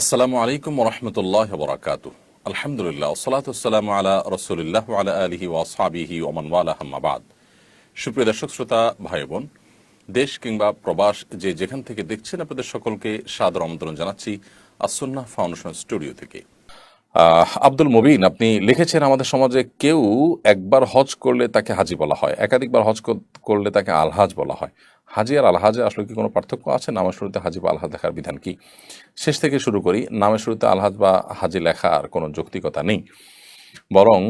আসসালামু আলাইকুম রহমতুল্লাহ বরাকাত আলহামদুলিল্লাহ সালাতাম আলা রসুলিল্লাহ আলা আলহি ওয়াসাবিহি ওমান আহমাবাদ সুপ্রিয় দর্শক, শ্রোতা ভাই বোন দেশ কিংবা প্রবাস যে যেখান থেকে দেখছেন, আপনাদের সকলকে সাদর আমন্ত্রণ জানাচ্ছি আসন্না ফাউন্ডেশন স্টুডিও থেকে। আব্দুল মুবিন, আপনি লিখেছেন আমাদের সমাজে কেউ একবার হজ করলে তাকে হাজি বলা হয়, একাধিকবার হজ করলে তাকে আলহাজ বলা হয়। হাজি আর আলহাজে আসলে কি কোনো পার্থক্য আছে? নামের শুরুতে হাজি বা আলহাজ লেখার বিধান কি? শেষ থেকে শুরু করি, নামের শুরুতে আলহাজ বা হাজি লেখার কোনো যৌক্তিকতা নেই। বরং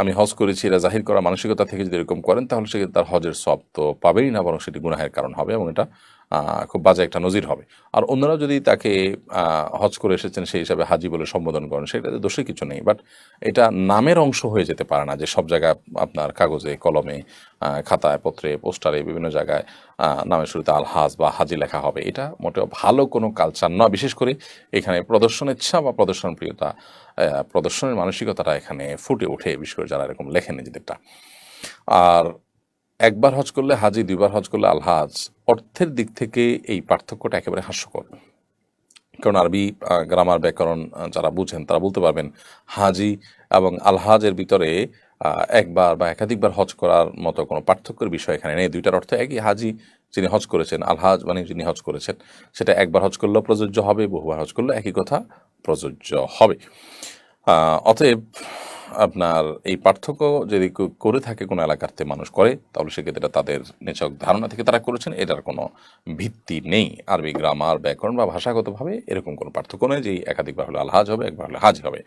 আমি হজ করেছি এরা জাহির করা মানসিকতা থেকে যদি এরকম করেন, তাহলে সে তার হজের সব তো পাবেই না, বরং সেটি গুনাহের কারণ হবে, এবং এটা খুব বাজে একটা নজির হবে। আর অন্যরা যদি তাকে হজ করে এসেছেন সেই হিসাবে হাজি বলে সম্বোধন করেন সেটাতে দোষের কিছু নেই। বাট এটা নামের অংশ হয়ে যেতে পারে না যে সব জায়গায় আপনার কাগজে, কলমে খাতায়, পত্রে, পোস্টারে, বিভিন্ন জায়গায় নামের শুরুতে আলহাজ বা হাজি লেখা হবে। এটা মোটেও ভালো কোনো কালচার নয়। বিশেষ করে এখানে প্রদর্শন ইচ্ছা বা প্রদর্শন প্রিয়তা প্রদর্শনের মানসিকতাটা এখানে ফুটে ওঠে, বিশেষ করে যারা এরকম লেখেন নিজেদেরটা। আর একবার হজ করলে হাজি, দুইবার হজ করলে আলহাজ, অর্থের দিক থেকে এই পার্থক্যটা একেবারে হাস্যকর। কারণ আরবি গ্রামার ব্যাকরণ যারা বুঝেন তারা বলতে পারবেন হাজি এবং আলহাজের ভিতরে একবার বা একাধিকবার হজ করার মতো কোনো পার্থক্যের বিষয় এখানে নেই। দুইটার অর্থ একই হাজি যিনি হজ করেছেন, আলহাজ মানে যিনি হজ করেছেন, সেটা একবার হজ করলেও প্রযোজ্য হবে, বহুবার হজ করলেও একই কথা প্রযোজ্য হবে। অতএব আপনার এই পার্থক্য যদি করে থাকে কোনো এলাকাতে মানুষ করে, তাহলে সেক্ষেত্রে তাদের নিচক ধারণা থেকে তারা করেছেন, এটার কোনো ভিত্তি নেই। আরবি গ্রামার ব্যাকরণ বা ভাষাগতভাবে এরকম কোনো পার্থক্য নেই যে একাধিকবার হলে আলহাজ হবে, একবার হলে হাজ হবে।